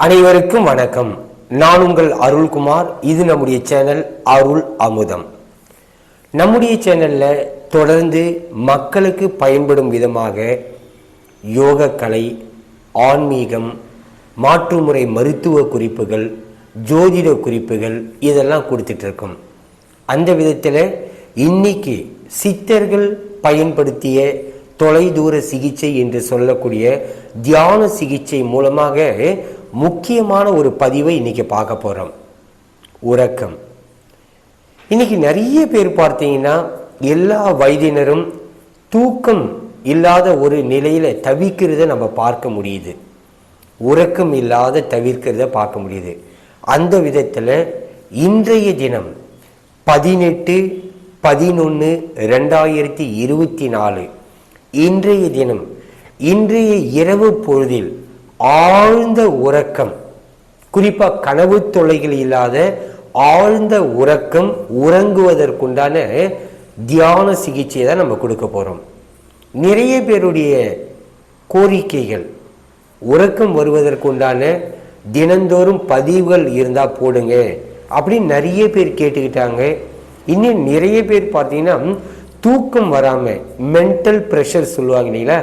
அனைவருக்கும் வணக்கம். நான் உங்கள் அருள்குமார். இது நம்முடைய சேனல் அருள் அமுதம். நம்முடைய சேனல்ல தொடர்ந்து மக்களுக்கு பயன்படும் விதமாக யோகக்கலை ஆன்மீகம் மாற்றுமுறை மருத்துவ குறிப்புகள் ஜோதிட குறிப்புகள் இதெல்லாம் கொடுத்துட்டு இருக்கோம் அந்த விதத்தில் இன்னைக்கு சித்தர்கள் பயன்படுத்திய தொலைதூர சிகிச்சை என்று சொல்லக்கூடிய தியான சிகிச்சை மூலமாக முக்கியமான ஒரு பதிவை இன்னைக்கு பார்க்க போறோம். உறக்கம். இன்னைக்கு நிறைய பேர் பார்த்தீங்கன்னா எல்லா வயதினரும் தூக்கம் இல்லாத ஒரு நிலையில தவிக்கிறத நம்ம பார்க்க முடியுது. உறக்கம் இல்லாத தவிர்க்கிறத பார்க்க முடியுது. அந்த விதத்தில் இன்றைய தினம் பதினெட்டு பதினொன்று ரெண்டாயிரத்தி இருபத்தி நாலு இன்றைய தினம் இன்றைய இரவு பொழுதில் ஆழ்ந்த உறக்கம். குறிப்பாக கனவு தொலைகள் இல்லாத ஆழ்ந்த உறக்கம் உறங்குவதற்குண்டான தியான சிகிச்சை தான் நம்ம கொடுக்க போகிறோம் நிறைய பேருடைய கோரிக்கைகள் உறக்கம் வருவதற்குண்டான தினந்தோறும் பதிவுகள் இருந்தால் போடுங்க அப்படின்னு நிறைய பேர் கேட்டுக்கிட்டாங்க. இன்னும் நிறைய பேர் பார்த்தீங்கன்னா தூக்கம் வராமல் மென்டல் ப்ரெஷர் சொல்லுவாங்க இல்லைங்களா?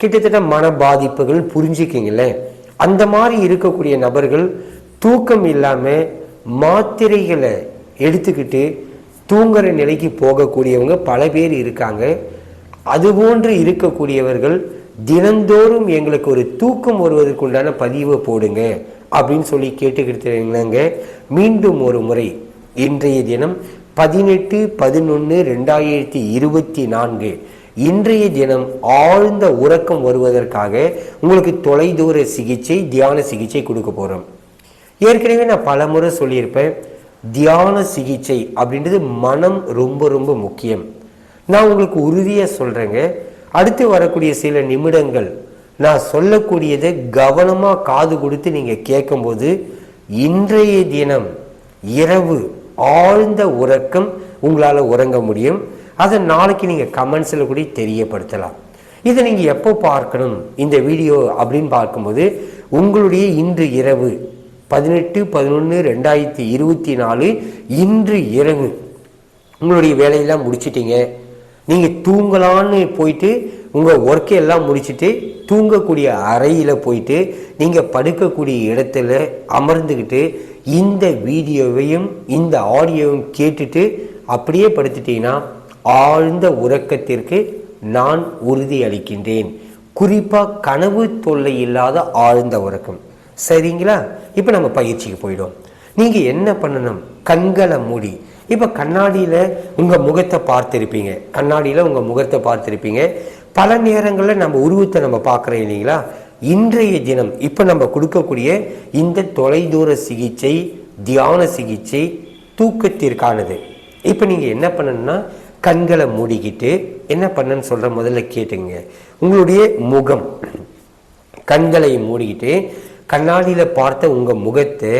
கிட்டத்தட்ட மன பாதிப்புகள் புரிஞ்சுக்கிங்களேன் அந்த மாதிரி இருக்கக்கூடிய நபர்கள் தூக்கம் இல்லாமல் மாத்திரைகளை எடுத்துக்கிட்டு தூங்குற நிலைக்கு போகக்கூடியவங்க பல பேர் இருக்காங்க. அதுபோன்று இருக்கக்கூடியவர்கள் தினந்தோறும் எங்களுக்கு ஒரு தூக்கம் வருவதற்குண்டான பதிவை போடுங்க அப்படின்னு சொல்லி கேட்டுக்கிட்டு மீண்டும் ஒரு முறை இன்றைய தினம் பதினெட்டு பதினொன்று ரெண்டாயிரத்தி இருபத்தி நான்கு இன்றைய தினம் ஆழ்ந்த உறக்கம் வருவதற்காக உங்களுக்கு தொலைதூர சிகிச்சை தியான சிகிச்சை கொடுக்க போகிறோம் ஏற்கனவே நான் பல முறை சொல்லியிருப்பேன் தியான சிகிச்சை அப்படின்றது மனம் ரொம்ப ரொம்ப முக்கியம். நான் உங்களுக்கு உறுதியாக சொல்கிறேங்க அடுத்து வரக்கூடிய சில நிமிடங்கள் நான் சொல்லக்கூடியதை கவனமாக காது கொடுத்து நீங்கள் கேட்கும்போது இன்றைய தினம் இரவு ஆழ்ந்த உறக்கம் உங்களால் உறங்க முடியும். அதை நாளைக்கு நீங்கள் கமெண்ட்ஸில் கூட தெரியப்படுத்தலாம். இதை நீங்கள் எப்போ பார்க்கணும்? இந்த வீடியோ அப்படின்னு பார்க்கும்போது உங்களுடைய இன்று இரவு பதினெட்டு பதினொன்று ரெண்டாயிரத்தி இருபத்தி நாலு இன்று இரவு. உங்களுடைய வேலையெல்லாம் முடிச்சிட்டீங்க. நீங்கள் தூங்கலான்னு போயிட்டு உங்கள் ஒர்க்கை எல்லாம் முடிச்சுட்டு தூங்கக்கூடிய அறையில் போயிட்டு நீங்கள் படுக்கக்கூடிய இடத்துல அமர்ந்துக்கிட்டு இந்த வீடியோவையும் இந்த ஆடியோவையும் கேட்டுட்டு அப்படியே படுத்துட்டீங்கன்னா ஆழ்ந்த உறக்கத்திற்கு நான் உறுதி அளிக்கின்றேன் குறிப்பாக கனவு தொல்லை இல்லாத ஆழ்ந்த உறக்கம். சரிங்களா? இப்போ நம்ம பயிற்சிக்கு போயிடும் நீங்கள் என்ன பண்ணணும்? கண்களை மூடி. இப்போ கண்ணாடியில் உங்கள் முகத்தை பார்த்துருப்பீங்க. கண்ணாடியில் உங்கள் முகத்தை பார்த்துருப்பீங்க. பல நேரங்களில் நம்ம உருவத்தை நம்ம பார்க்குறோம் இல்லைங்களா? இன்றைய தினம் இப்போ நம்ம கொடுக்கக்கூடிய இந்த தொலைதூர சிகிச்சை தியான சிகிச்சை தூக்கத்திற்கானது. இப்போ நீங்கள் என்ன பண்ணணும்னா கண்களை மூடிக்கிட்டு என்ன பண்ணன்னு சொல்கிற முதல்ல கேட்டுங்க. உங்களுடைய முகம். கண்களை மூடிக்கிட்டு கண்ணாடியில் பார்த்த உங்கள் முகத்தை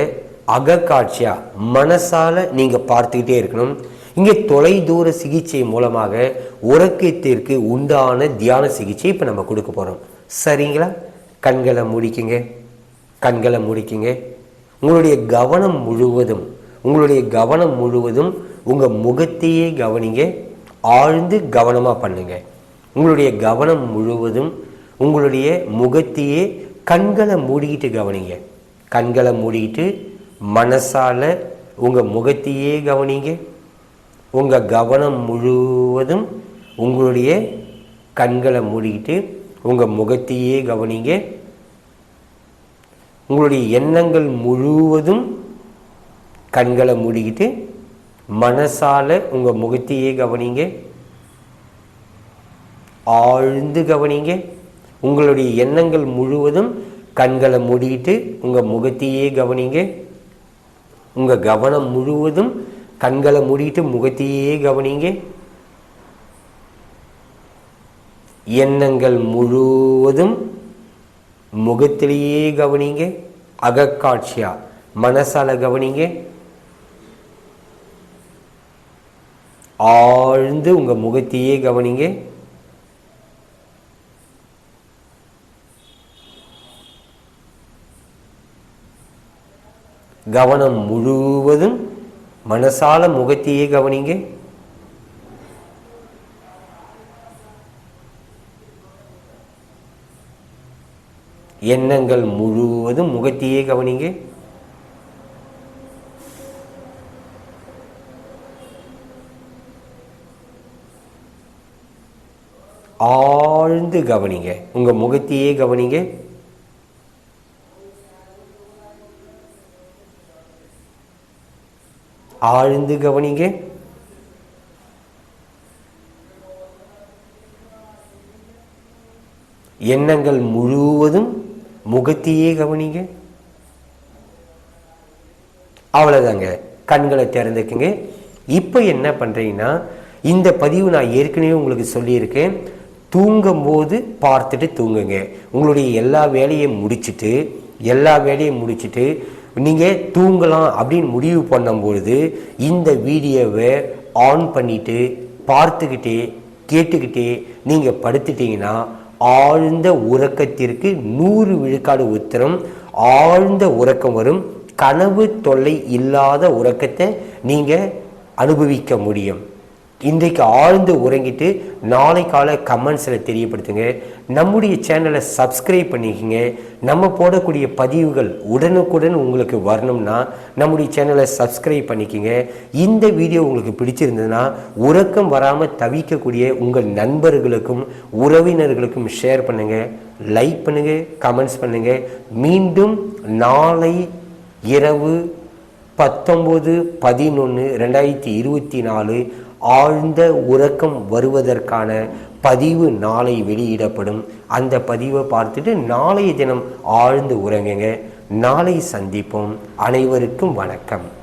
அகக்காட்சியாக மனசால் நீங்கள் பார்த்துக்கிட்டே இருக்கணும். இங்கே தொலைதூர சிகிச்சை மூலமாக உறக்கத்திற்கு உண்டான தியான சிகிச்சை இப்போ நம்ம கொடுக்க போகிறோம் சரிங்களா? கண்களை முடிக்குங்க. கண்களை முடிக்குங்க. உங்களுடைய கவனம் முழுவதும் உங்களுடைய கவனம் முழுவதும் உங்கள் முகத்தையே கவனிங்க. ஆழ்ந்து கவனமாக பண்ணுங்க. உங்களுடைய கவனம் முழுவதும் உங்களுடைய முகத்தையே கண்களை மூடிக்கிட்டு கவனிங்க. கண்களை மூடிக்கிட்டு மனசால உங்கள் முகத்தையே கவனிங்க. உங்கள் கவனம் முழுவதும் உங்களுடைய கண்களை மூடிக்கிட்டு உங்கள் முகத்தையே கவனிங்க. உங்களுடைய எண்ணங்கள் முழுவதும் கண்களை மூடிக்கிட்டு மனசால உங்கள் முகத்தையே கவனிங்க. ஆழ்ந்து கவனிங்க. உங்களுடைய எண்ணங்கள் முழுவதும் கண்களை மூடிட்டு உங்கள் முகத்தையே கவனிங்க. உங்கள் கவனம் முழுவதும் கண்களை மூடிட்டு முகத்தையே கவனிங்க. எண்ணங்கள் முழுவதும் முகத்திலேயே கவனிங்க. அகக்காட்சியா மனசால கவனிங்க. ஆழ்ந்து உங்க முகத்தையே கவனிங்க. கவனம் முழுவதும் மனசால முகத்தையே கவனிங்க. எண்ணங்கள் முழுவதும் முகத்தையே கவனிங்க. ஆழ்ந்து கவனிங்க. உங்க முகத்தையே கவனிங்க. ஆழ்ந்து கவனிங்க. எண்ணங்கள் முழுவதும் முகத்தையே கவனிங்க. அவ்வளோதாங்க கண்களை திறந்துக்குங்க. இப்போ என்ன பண்ணுறீங்கன்னா இந்த பதிவு நான் ஏற்கனவே உங்களுக்கு சொல்லியிருக்கேன். தூங்கும்போது பார்த்துட்டு தூங்குங்க. உங்களுடைய எல்லா வேலையும் முடிச்சிட்டு எல்லா வேலையும் முடிச்சிட்டு நீங்கள் தூங்கலாம் அப்படின்னு முடிவு பண்ணும்பொழுது இந்த வீடியோவை ஆன் பண்ணிட்டு பார்த்துக்கிட்டே கேட்டுக்கிட்டே நீங்கள் படுத்துட்டீங்கன்னா ஆழ்ந்த உறக்கத்திற்கு நூறு விழுக்காடு உத்தரம் ஆழ்ந்த உறக்கம் வரும். கனவு தொல்லை இல்லாத உறக்கத்தை நீங்கள் அனுபவிக்க முடியும். இன்றைக்கு ஆழ்ந்து உறங்கிட்டு நாளை கால கமெண்ட்ஸில் தெரியப்படுத்துங்க. நம்முடைய சேனலை சப்ஸ்கிரைப் பண்ணிக்கங்க. நம்ம போடக்கூடிய பதிவுகள் உடனுக்குடன் உங்களுக்கு வரணும்னா நம்முடைய சேனலை சப்ஸ்கிரைப் பண்ணிக்கங்க. இந்த வீடியோ உங்களுக்கு பிடிச்சிருந்ததுன்னா உறக்கம் வராமல் தவிக்கக்கூடிய உங்கள் நண்பர்களுக்கும் உறவினர்களுக்கும் ஷேர் பண்ணுங்கள் லைக் பண்ணுங்கள் கமெண்ட்ஸ் பண்ணுங்கள் மீண்டும் நாளை இரவு பத்தொம்போது பதினொன்று ரெண்டாயிரத்தி இருபத்தி நாலு ஆழ்ந்த உறக்கம் வருவதற்கான பதிவு நாளை வெளியிடப்படும். அந்த பதிவை பார்த்துட்டு நாளைய தினம் ஆழ்ந்து உறங்குங்க. நாளை சந்திப்போம். அனைவருக்கும் வணக்கம்.